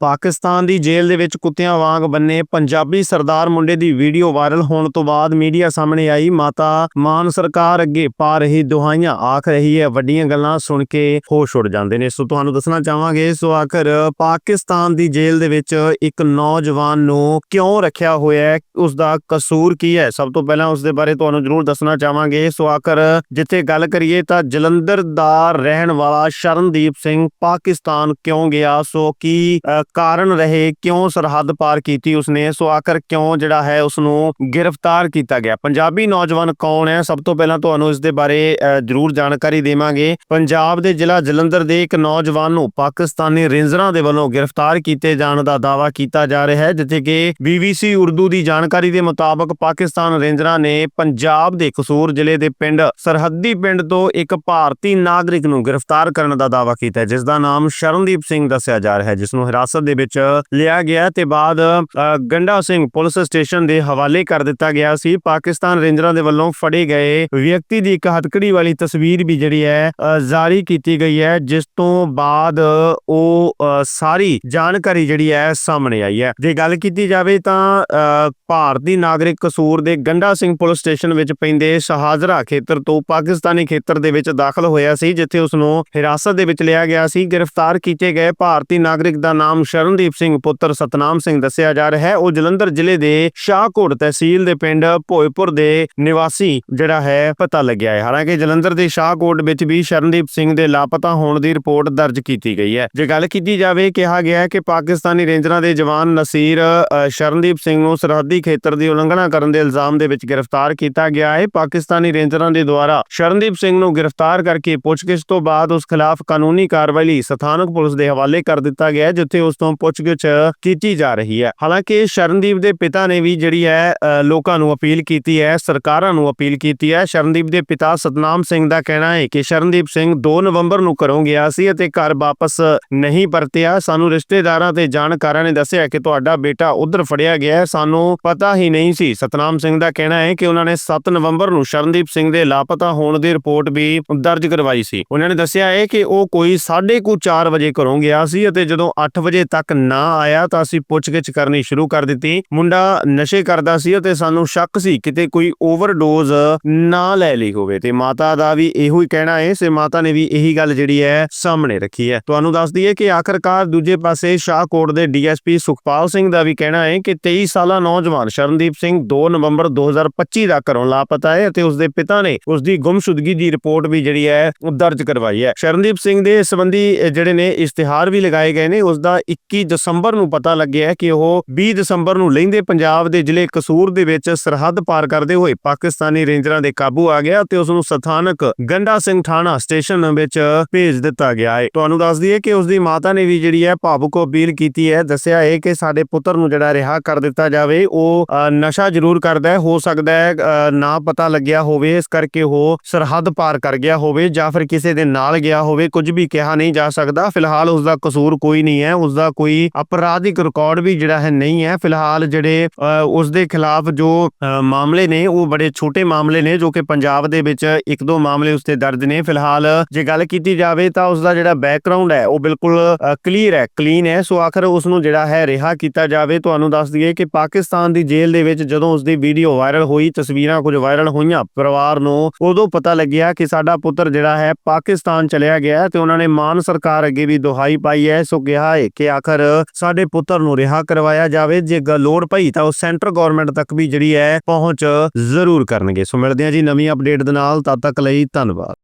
ਪਾਕਿਸਤਾਨ ਦੀ ਜੇਲ੍ਹ ਦੇ ਵਿੱਚ ਕੁੱਤਿਆਂ ਵਾਂਗ ਬੰਨੇ ਪੰਜਾਬੀ ਸਰਦਾਰ ਮੁੰਡੇ ਦੀ ਵੀਡੀਓ ਵਾਇਰਲ ਹੋਣ ਤੋਂ ਬਾਅਦ ਮੀਡੀਆ ਸਾਹਮਣੇ ਆਈ, ਮਾਤਾ ਮਾਨ ਸਰਕਾਰ ਅੱਗੇ ਪਾ ਰਹੀ ਦੁਹਾਈਆਂ, ਆਖ ਰਹੀ ਹੈ। ਵੱਡੀਆਂ ਗੱਲਾਂ ਸੁਣ ਕੇ ਹੋਸ਼ ਉੱਡ ਜਾਂਦੇ ਨੇ। ਸੋ ਤੁਹਾਨੂੰ ਦੱਸਣਾ ਚਾਹਾਂਗੇ, ਸੋ ਆਖਰ ਪਾਕਿਸਤਾਨ ਦੀ ਜੇਲ੍ਹ ਦੇ ਵਿੱਚ ਇੱਕ ਨੌਜਵਾਨ ਨੂੰ ਕਿਉਂ ਰੱਖਿਆ ਹੋਇਆ ਹੈ? ਉਸ ਦਾ ਕਸੂਰ ਕੀ ਹੈ? ਸਭ ਤੋਂ ਪਹਿਲਾਂ ਉਸ ਦੇ ਬਾਰੇ ਤੁਹਾਨੂੰ ਜ਼ਰੂਰ ਦੱਸਣਾ ਚਾਹਾਂਗੇ। ਸੋ ਆਖਰ ਜਿੱਥੇ ਗੱਲ ਕਰੀਏ ਤਾਂ ਜਲੰਧਰ ਦਾ ਰਹਿਣ ਵਾਲਾ ਸ਼ਰਨਦੀਪ ਸਿੰਘ ਪਾਕਿਸਤਾਨ ਕਿਉਂ ਗਿਆ? ਸੋ ਕੀ ਕਾਰਨ ਰਹੇ, ਕਿਉਂ ਸਰਹੱਦ ਪਾਰ ਕੀਤੀ ਉਸਨੇ? ਸੋ ਆਖਰ ਕਿਉਂ ਜਿਹੜਾ ਹੈ ਉਸ ਨੂੰ ਗ੍ਰਿਫਤਾਰ ਕੀਤਾ ਗਿਆ? ਪੰਜਾਬੀ ਨੌਜਵਾਨ ਕੌਣ ਹੈ? ਸਭ ਤੋਂ ਪਹਿਲਾਂ ਤੁਹਾਨੂੰ ਇਸ ਦੇ ਬਾਰੇ ਜ਼ਰੂਰ ਜਾਣਕਾਰੀ ਦੇਵਾਂਗੇ। ਪੰਜਾਬ ਦੇ ਜ਼ਿਲ੍ਹਾ ਜਲੰਧਰ ਦੇ ਇੱਕ ਨੌਜਵਾਨ ਨੂੰ ਪਾਕਿਸਤਾਨੀ ਰੇਂਜਰਾਂ ਦੇ ਵੱਲੋਂ ਗ੍ਰਿਫਤਾਰ ਕੀਤੇ ਜਾਣ ਦਾ ਦਾਅਵਾ ਕੀਤਾ ਜਾ ਰਿਹਾ ਹੈ, ਜਿੱਥੇ ਕਿ BBC ਉਰਦੂ ਦੀ ਜਾਣਕਾਰੀ ਦੇ ਮੁਤਾਬਕ ਪਾਕਿਸਤਾਨ ਰੇਂਜਰਾਂ ਨੇ ਪੰਜਾਬ ਦੇ ਕਸੂਰ ਜ਼ਿਲ੍ਹੇ ਦੇ ਪਿੰਡ ਸਰਹੱਦੀ ਪਿੰਡ ਤੋਂ ਇੱਕ ਭਾਰਤੀ ਨਾਗਰਿਕ ਨੂੰ ਗ੍ਰਿਫਤਾਰ ਕਰਨ ਦਾ ਦਾਅਵਾ ਕੀਤਾ ਹੈ, ਜਿਸ ਦਾ ਨਾਮ ਸ਼ਰਨਦੀਪ ਸਿੰਘ ਦੱਸਿਆ ਜਾ ਰਿਹਾ ਹੈ, ਜਿਸ ਨੂੰ ਹਿਰਾਸਤ ਦੇ ਵਿੱਚ ਲਿਆ ਗਿਆ ਤੇ ਬਾਅਦ ਗੰਡਾ ਸਿੰਘ ਪੁਲਿਸ ਸਟੇਸ਼ਨ ਦੇ ਹਵਾਲੇ ਕਰ ਦਿੱਤਾ ਗਿਆ ਸੀ। ਪਾਕਿਸਤਾਨ ਰੇਂਜਰਾਂ ਦੇ ਵੱਲੋਂ ਫੜੇ ਗਏ ਵਿਅਕਤੀ ਦੀ ਇੱਕ ਹੱਥਕੜੀ ਵਾਲੀ ਤਸਵੀਰ ਵੀ ਜਿਹੜੀ ਹੈ ਜਾਰੀ ਕੀਤੀ ਗਈ ਹੈ ਜਿਸ ਤੋਂ ਬਾਅਦ ਉਹ ਸਾਰੀ ਜਾਣਕਾਰੀ ਜਿਹੜੀ ਹੈ ਸਾਹਮਣੇ ਆਈ ਹੈ। ਜੇ ਗੱਲ ਕੀਤੀ ਜਾਵੇ ਤਾਂ ਅ, ਭਾਰਤੀ ਨਾਗਰਿਕ ਕਸੂਰ ਦੇ ਗੰਡਾ ਸਿੰਘ ਪੁਲਿਸ ਸਟੇਸ਼ਨ ਵਿੱਚ ਪੈਂਦੇ ਸ਼ਹਾਜ਼ਰਾ ਖੇਤਰ ਤੋਂ ਪਾਕਿਸਤਾਨੀ ਖੇਤਰ ਦੇ ਵਿੱਚ ਦਾਖਲ ਹੋਇਆ ਸੀ ਜਿੱਥੇ ਉਸ ਨੂੰ ਹਿਰਾਸਤ ਦੇ ਵਿੱਚ ਲਿਆ ਗਿਆ ਸੀ। ਗ੍ਰਿਫਤਾਰ ਕੀਤੇ ਗਏ ਭਾਰਤੀ ਨਾਗਰਿਕ ਦਾ ਨਾਮ ਸ਼ਰਨਦੀਪ ਸਿੰਘ, ਪੁੱਤਰ ਸਤਨਾਮ ਸਿੰਘ ਦੱਸਿਆ ਜਾ ਰਿਹਾ ਹੈ। ਉਹ ਜਲੰਧਰ ਜ਼ਿਲ੍ਹੇ ਦੇ ਸ਼ਾਹਕੋਟ ਤਹਿਸੀਲ ਦੇ ਪਿੰਡ ਭੋਇਪੁਰ ਦੇ ਨਿਵਾਸੀ ਜਿਹੜਾ ਹੈ, ਪਤਾ ਲੱਗਿਆ ਹੈ। ਹਾਲਾਂਕਿ ਜਲੰਧਰ ਦੇ ਸ਼ਾਹਕੋਟ ਵਿੱਚ ਵੀ ਸ਼ਰਨਦੀਪ ਸਿੰਘ ਦੇ ਲਾਪਤਾ ਹੋਣ ਦੀ ਰਿਪੋਰਟ ਦਰਜ ਕੀਤੀ ਗਈ ਹੈ। ਜੇ ਗੱਲ ਕੀਤੀ ਜਾਵੇ, ਕਿਹਾ ਗਿਆ ਹੈ ਕਿ ਪਾਕਿਸਤਾਨੀ ਰੇਂਜਰਾਂ ਦੇ ਜਵਾਨ ਨਸੀਰ ਸ਼ਰਨਦੀਪ ਸਿੰਘ ਨੂੰ ਸਰਹੱਦੀ ਖੇਤਰ ਦੀ ਉਲੰਘਣਾ ਕਰਨ ਦੇ ਇਲਜ਼ਾਮ ਦੇ ਵਿੱਚ ਗ੍ਰਿਫਤਾਰ ਕੀਤਾ ਗਿਆ ਹੈ। ਪਾਕਿਸਤਾਨੀ ਰੇਂਜਰਾਂ ਦੇ ਦੁਆਰਾ ਸ਼ਰਨਦੀਪ ਸਿੰਘ ਨੂੰ ਗ੍ਰਿਫਤਾਰ ਕਰਕੇ ਪੁੱਛਗਿੱਛ ਤੋਂ ਬਾਅਦ ਉਸ ਖਿਲਾਫ ਕਾਨੂੰਨੀ ਕਾਰਵਾਈ ਲਈ ਸਥਾਨਕ ਪੁਲਿਸ ਦੇ ਹਵਾਲੇ ਕਰ ਦਿੱਤਾ ਗਿਆ ਜਿੱਥੇ ਉਸ ਤੋਂ ਪੁੱਛਗਿੱਛ ਕੀਤੀ ਜਾ ਰਹੀ ਹੈ। ਹਾਲਾਂਕਿ ਸ਼ਰਨਦੀਪ ਦੇ ਪਿਤਾ ਨੇ ਵੀ ਜਿਹੜੀ ਹੈ ਲੋਕਾਂ ਨੂੰ ਅਪੀਲ ਕੀਤੀ ਹੈ, ਸਰਕਾਰਾਂ ਨੂੰ ਅਪੀਲ ਕੀਤੀ ਹੈ। ਸ਼ਰਨਦੀਪ ਦੇ ਪਿਤਾ ਸਤਨਾਮ ਸਿੰਘ ਦਾ ਕਹਿਣਾ ਹੈ ਕਿ ਸ਼ਰਨਦੀਪ ਸਿੰਘ 2 ਨਵੰਬਰ ਨੂੰ ਘਰੋਂ ਗਿਆ ਸੀ ਅਤੇ ਘਰ ਵਾਪਸ ਨਹੀਂ ਪਰਤਿਆ। ਸਾਨੂੰ ਰਿਸ਼ਤੇਦਾਰਾਂ ਤੇ ਜਾਣਕਾਰਾਂ ਨੇ ਦੱਸਿਆ ਕਿ ਤੁਹਾਡਾ ਬੇਟਾ ਉਧਰ ਫੜਿਆ ਗਿਆ ਸਾਨੂੰ ਪਤਾ ਹੀ ਨਹੀਂ ਸੀ। ਸਤਨਾਮ ਸਿੰਘ ਦਾ ਕਹਿਣਾ ਹੈ ਕਿ ਉਹਨਾਂ ਨੇ 7 ਨਵੰਬਰ ਨੂੰ ਸ਼ਰਨਦੀਪ ਸਿੰਘ ਦੇ ਲਾਪਤਾ ਹੋਣ ਦੀ ਰਿਪੋਰਟ ਵੀ ਦਰਜ ਕਰਵਾਈ ਸੀ। ਉਹਨਾਂ ਨੇ ਦੱਸਿਆ ਹੈ ਕਿ ਉਹ ਕੋਈ 4:30 ਵਜੇ ਘਰੋਂ ਗਿਆ ਸੀ ਅਤੇ ਜਦੋਂ 8 ਵਜੇ ਤੱਕ ਨਾ ਆਇਆ ਤਾਂ ਅਸੀਂ ਪੁੱਛਗਿੱਛ ਕਰਨੀ ਸ਼ੁਰੂ ਕਰ ਦਿੱਤੀ। ਮੁੰਡਾ ਨਸ਼ੇ ਕਰਦਾ ਸੀ ਅਤੇ ਸਾਨੂੰ ਸ਼ੱਕ ਸੀ ਕਿਤੇ ਕੋਈ ਓਵਰਡੋਜ਼ ਨਾ ਲੈ ਲਈ ਹੋਵੇ। ਤੇ ਮਾਤਾ ਦਾ ਵੀ ਇਹੋ ਹੀ ਕਹਿਣਾ ਹੈ ਸੇ ਮਾਤਾ ਨੇ ਵੀ ਇਹੀ ਗੱਲ ਜਿਹੜੀ ਹੈ ਸਾਹਮਣੇ ਰੱਖੀ ਹੈ। ਤੁਹਾਨੂੰ ਦੱਸ ਦਈਏ ਕਿ ਆਖਰਕਾਰ ਦੂਜੇ ਪਾਸੇ ਸ਼ਾਹਕੋਟ ਦੇ ਡੀਐਸਪੀ ਸੁਖਪਾਲ ਸਿੰਘ ਦਾ ਵੀ ਕਹਿਣਾ ਹੈ ਕਿ 23 ਸਾਲਾ ਨੌਜਵਾਨ ਸ਼ਰਨਦੀਪ ਸਿੰਘ 2 ਨਵੰਬਰ 2025 ਦਾ ਘਰੋਂ ਲਾਪਤਾ ਹੈ ਅਤੇ ਉਸ ਦੇ ਪਿਤਾ ਨੇ ਉਸ ਦੀ ਗੁੰਮਸ਼ੁਦਗੀ ਦੀ ਰਿਪੋਰਟ ਵੀ ਜਿਹੜੀ ਹੈ ਉਹ ਦਰਜ ਕਰਵਾਈ ਹੈ। ਸ਼ਰਨਦੀਪ ਸਿੰਘ ਦੇ ਇਸ ਸੰਬੰਧੀ ਜਿਹੜੇ ਨੇ ਇਸ਼ਤਿਹਾਰ ਵੀ ਲਗਾਏ ਗਏ ਨੇ ਉਸ ਦਾ 21 ਦਸੰਬਰ ਨੂੰ ਪਤਾ ਲੱਗਿਆ ਕਿ ਉਹ 20 ਦਸੰਬਰ ਨੂੰ ਲਹਿੰਦੇ ਪੰਜਾਬ ਦੇ ਜ਼ਿਲ੍ਹੇ ਕਸੂਰ ਦੇ ਵਿੱਚ ਸਰਹੱਦ ਪਾਰ ਕਰਦੇ ਹੋਏ ਪਾਕਿਸਤਾਨੀ ਰੇਂਜਰਾਂ ਦੇ ਕਾਬੂ ਆ ਗਿਆ ਤੇ ਉਸ ਨੂੰ ਸਥਾਨਕ ਗੰਡਾ ਸਿੰਘ ਥਾਣਾ ਸਟੇਸ਼ਨ ਵਿੱਚ ਭੇਜ ਦਿੱਤਾ ਗਿਆ ਹੈ। ਤੁਹਾਨੂੰ ਦੱਸ ਦਈਏ ਕਿ ਉਸ ਦੀ ਮਾਤਾ ਨੇ ਵੀ ਜਿਹੜੀ ਹੈ ਭਾਵੁਕ ਅਪੀਲ ਕੀਤੀ ਹੈ। ਦੱਸਿਆ ਹੈ ਕਿ ਸਾਡੇ ਪੁੱਤਰ ਨੂੰ ਜਿਹੜਾ ਰਿਹਾ ਕਰ ਦਿੱਤਾ ਜਾਵੇ, ਉਹ ਨਸ਼ਾ ਜ਼ਰੂਰ ਕਰਦਾ ਹੈ। ਹੋ ਸਕਦਾ ਹੈ ਨਾ ਪਤਾ ਲੱਗਿਆ ਹੋਵੇ, ਇਸ ਕਰਕੇ ਉਹ ਸਰਹੱਦ ਪਾਰ ਕਰ ਗਿਆ ਹੋਵੇ ਜਾਂ ਫਿਰ ਕਿਸੇ ਦੇ ਨਾਲ ਗਿਆ ਹੋਵੇ। ਕੁਝ ਵੀ ਕਿਹਾ ਨਹੀਂ ਜਾ ਸਕਦਾ। ਫਿਲਹਾਲ ਉਸ ਦਾ ਕਸੂਰ ਕੋਈ ਨਹੀਂ ਹੈ। ਉਸ ਦਾ ਕੋਈ ਅਪਰਾਧਿਕ ਰਿਕਾਰਡ ਵੀ ਜਿਹੜਾ ਹੈ ਨਹੀਂ ਹੈ। ਫਿਲਹਾਲ ਜਿਹੜੇ ਉਸ ਦੇ ਖਿਲਾਫ ਜੋ ਮਾਮਲੇ ਨੇ, ਉਹ ਬੜੇ ਛੋਟੇ ਮਾਮਲੇ ਨੇ ਜੋ ਕਿ ਪੰਜਾਬ ਦੇ ਵਿੱਚ ਇੱਕ ਦੋ ਮਾਮਲੇ ਉਸ ਦਰਜ ਨੇ। ਫਿਲਹਾਲ ਜੇ ਗੱਲ ਕੀਤੀ ਜਾਵੇ ਤਾਂ ਉਸ ਦਾ ਜਿਹੜਾ ਬੈਕਗ੍ਰਾਉਂਡ ਹੈ, ਉਹ ਬਿਲਕੁਲ ਕਲੀਅਰ ਹੈ ਕਲੀਨ ਹੈ। ਸੋ ਆਖਰ ਉਸ ਨੂੰ ਜਿਹੜਾ ਹੈ ਰਿਹਾ ਕੀਤਾ ਜਾਵੇ। ਤੁਹਾਨੂੰ ਦੱਸ ਦਈਏ ਕਿ ਪਾਕਿਸਤਾਨ ਦੀ ਜੇਲ੍ਹ ਦੇ ਵਿੱਚ ਜਦੋਂ ਉਸ ਦੀ ਵੀਡੀਓ ਵਾਇਰਲ ਹੋਈ, ਤਸਵੀਰਾਂ ਕੁਝ ਵਾਇਰਲ ਹੋਈਆਂ ਪਰਿਵਾਰ ਨੂੰ, ਉਦੋਂ ਪਤਾ ਲੱਗਿਆ ਕਿ ਸਾਡਾ ਪੁੱਤਰ ਜਿਹੜਾ ਹੈ ਪਾਕਿਸਤਾਨ ਚਲਿਆ ਗਿਆ ਤੇ ਉਹਨਾਂ ਨੇ ਮਾਨ ਸਰਕਾਰ ਅੱਗੇ ਵੀ ਦੁਹਾਈ ਪਾਈ ਹੈ। ਸੋ ਕਿਹਾ ਹੈ ਕਿ ਆਖਰ ਸਾਡੇ ਪੁੱਤਰ ਨੂੰ ਰਿਹਾ ਕਰਵਾਇਆ ਜਾਵੇ। ਜੇ ਗ- ਲੋੜ ਪਈ ਤਾਂ ਉਹ ਸੈਂਟਰ ਗਵਰਨਮੈਂਟ ਤੱਕ ਵੀ ਜਿਹੜੀ ਹੈ ਪਹੁੰਚ ਜ਼ਰੂਰ ਕਰਨਗੇ। ਸੋ ਮਿਲਦੇ ਹਾਂ ਜੀ ਨਵੀਂ ਅਪਡੇਟ ਦੇ ਨਾਲ। ਤਦ ਤੱਕ ਲਈ ਧੰਨਵਾਦ।